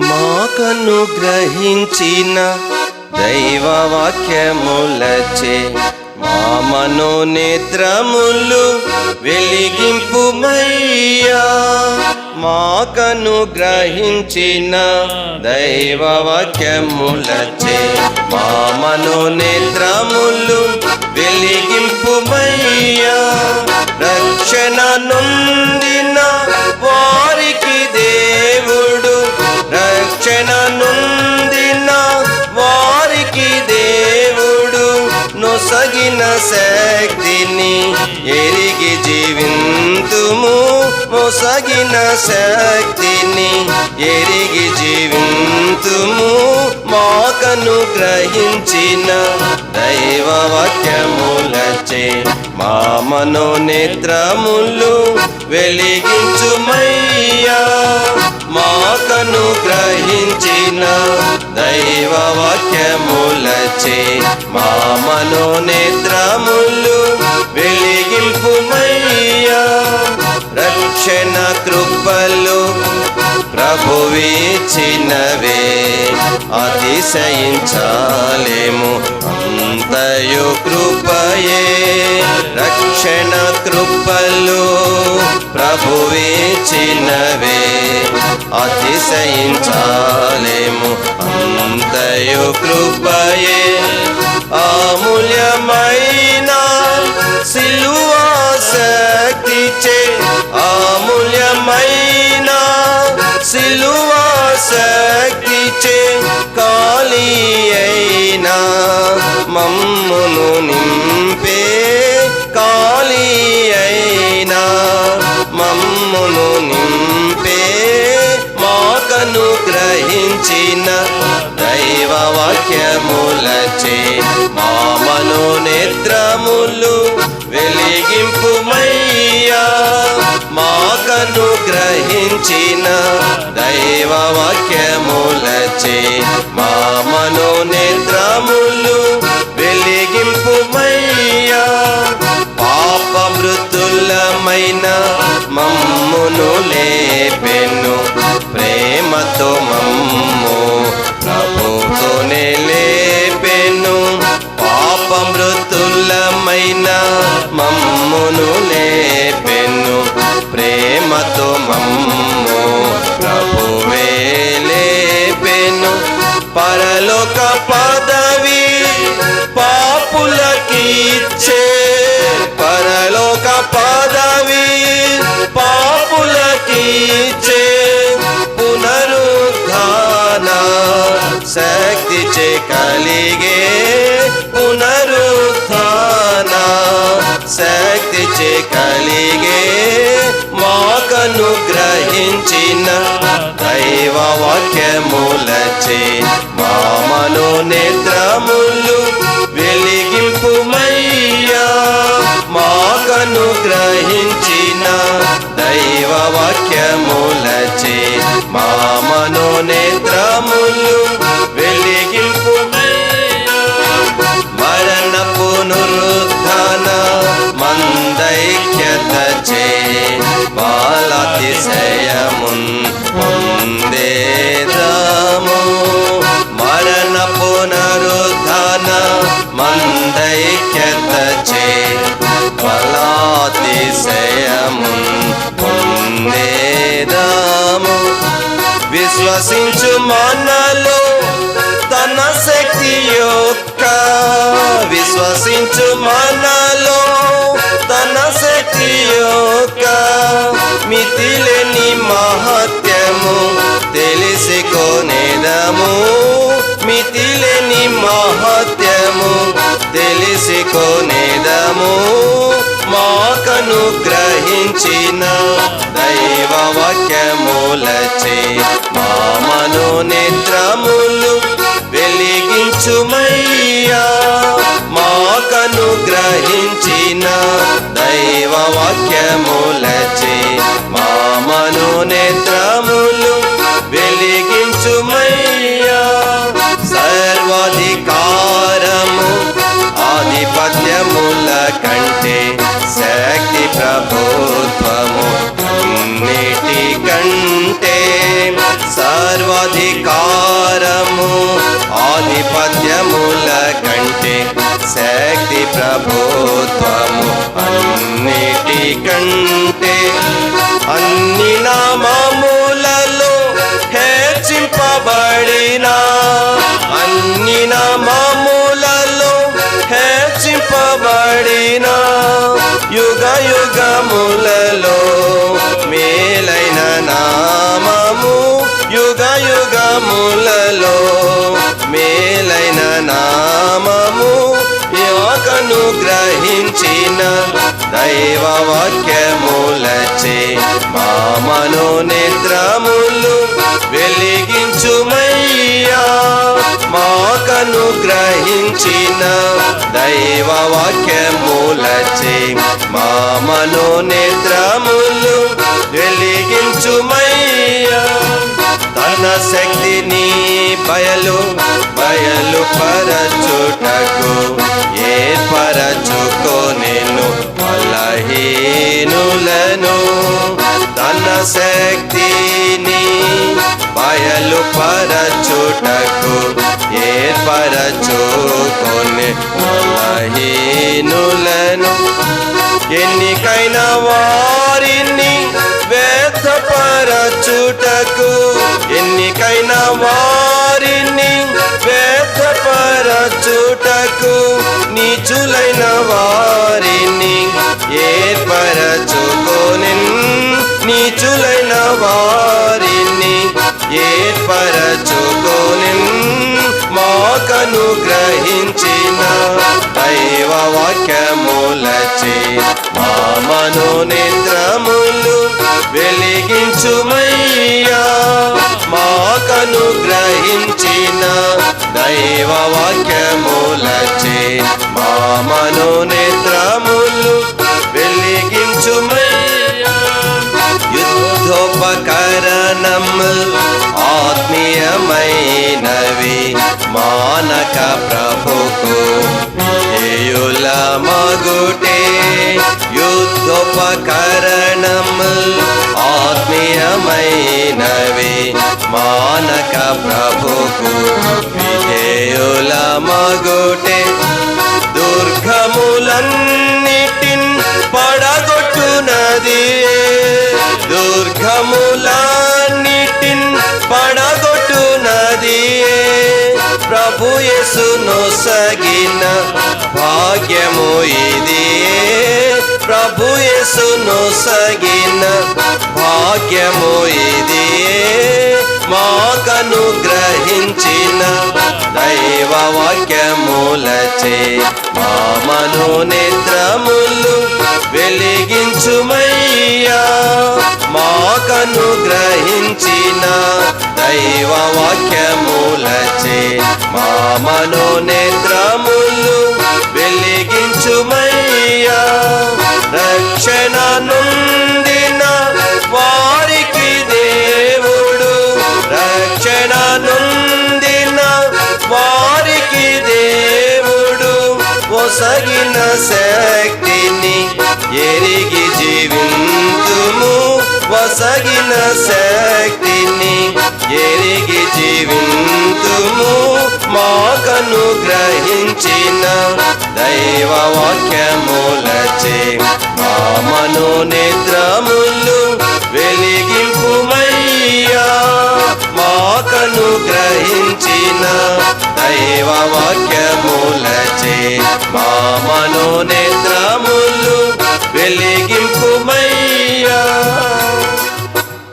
మాకను గ్రహించిన దైవ వాక్యములచే మా మనోనేత్రములు వెలిగింపుమయ్యా. మాకను గ్రహించిన దైవ వాక్యములచే మా మనోనేత్రములు వెలిగింపుమయ్యా. రక్షణ నుండి రక్షణ నొందిన వారికి దేవుడు నొసగిన శక్తిని ఎరిగి జీవింతుము. మొసగిన శక్తిని ఎరిగి జీవింతుము. మాకను గ్రహించిన దైవ వాక్యములచే మా మనోనేత్రములు వెలిగించుమయ్యా. మాకను గ్రహించిన దైవ వాక్యములచే మా నేత్రములు వెలిగిల్పుమయ్యా రక్షణ కృపలు ప్రభువిచ్చినవే అతిశయించాలేము అంతయు కృపయే. రక్షణ కృపలు ప్రభువిచ్చినవే అతిశయించాలేము అంతయు కృపయే అమూల్యమైన సిలువా శక్తిచే ఆ వాక్యములచే మా మనోనేత్రములు వెలిగింపుమయ్యా. మాకను గ్రహించిన దైవ వాక్యములచే మా నేత్ర మృతులమైన మమ్మును లేపెను ప్రేమతో మమ్ము ప్రభువే లేపెను. పరలోక పదవి పాపులకిచ్చే పరలోక పదవి పాపులకిచ్చే పునరుద్ధాన శక్తి చే కలిగే శక్తి చే కలిగే మాకను గ్రహించిన దైవ వాక్యములచే మా నేత్రములు వెలిగింపుమయ్యా. మాకను గ్రహించిన దైవ వాక్యములచే మా నేత్ర బాలతిశయమున్ పొందేదాము. మరణ పునరుద్ధాన మందైక్యత చే బలాతిశయమున్ పొందేదాము. విశ్వసించు మనలో తన శక్తి యొక్క. విశ్వసించు మన మహత్యము తెలిసికొనేదము మాకను గ్రహించిన దైవ వాక్యములచే మామను నేత్రములు వెలిగించుమయ్యా. మాకను గ్రహించిన దైవ వాక్యములచే మామను నేత్ర శక్తి ప్రభుత్వము. అన్నిటి కంటే సర్వాధికారము ఆధిపత్యముల కంటే శక్తి ప్రభుత్వము. అన్నిటి కంటే అన్ని నామము దైవ వాక్యములచే మా మనోనేత్రములు వెలిగించుమయ్యా. మాకను గ్రహించిన దైవ వాక్యములచే మా మనోనేత్రములు వెలిగించుమయ్యా. తన శక్తిని బయలు బయలు శక్తిని బయలు పరచుటకు ఏర్పరచుకొని బలహీనులను ఎన్నికైన వారిని వ్యర్థపరచుటకు ఎన్నికైన వారిని వ్యర్థపరచుటకు నీచులైన వారి మాకను గ్రహించిన దైవ వాక్యములచే మా నిద్రములు వెలిగించుమయ్యా. మాకను గ్రహించిన దైవ వాక్యములచే మా నిద్రములు యుద్ధోపకరణములు ఆత్మీయమైనవి మానక ప్రభుకు. ఏయుల మగుటే యుద్ధోపకరణం. ఆత్మీయమైనవి మానక ప్రభుకు. ఏయుల మగుటే దుర్గములన్నిటిన్ పడగొట్టునది. దుర్గములన్నిటిన్ పడగొట్టునది ప్రభు యేసును సగిన భాగ్యము ఇది ప్రభు నొసగిన భాగ్యము ఇది మాకను గ్రహించిన దైవ నచే మా నేత్రములు వెలిగించుమయ్యా. మాకను గ్రహించిన దైవ వాక్యములచే మా నేత్రములు వెలిగించుమయ్యా. శక్తిని ఎరిగి జీవింతుము. వసగిన శక్తిని ఎరిగి జీవింతుము. మాకను గ్రహించిన దైవ వాక్యములచే మా నిద్రములు దైవ వాక్యములచే మా మనోనేత్రములు వెలిగింపుమయ్యా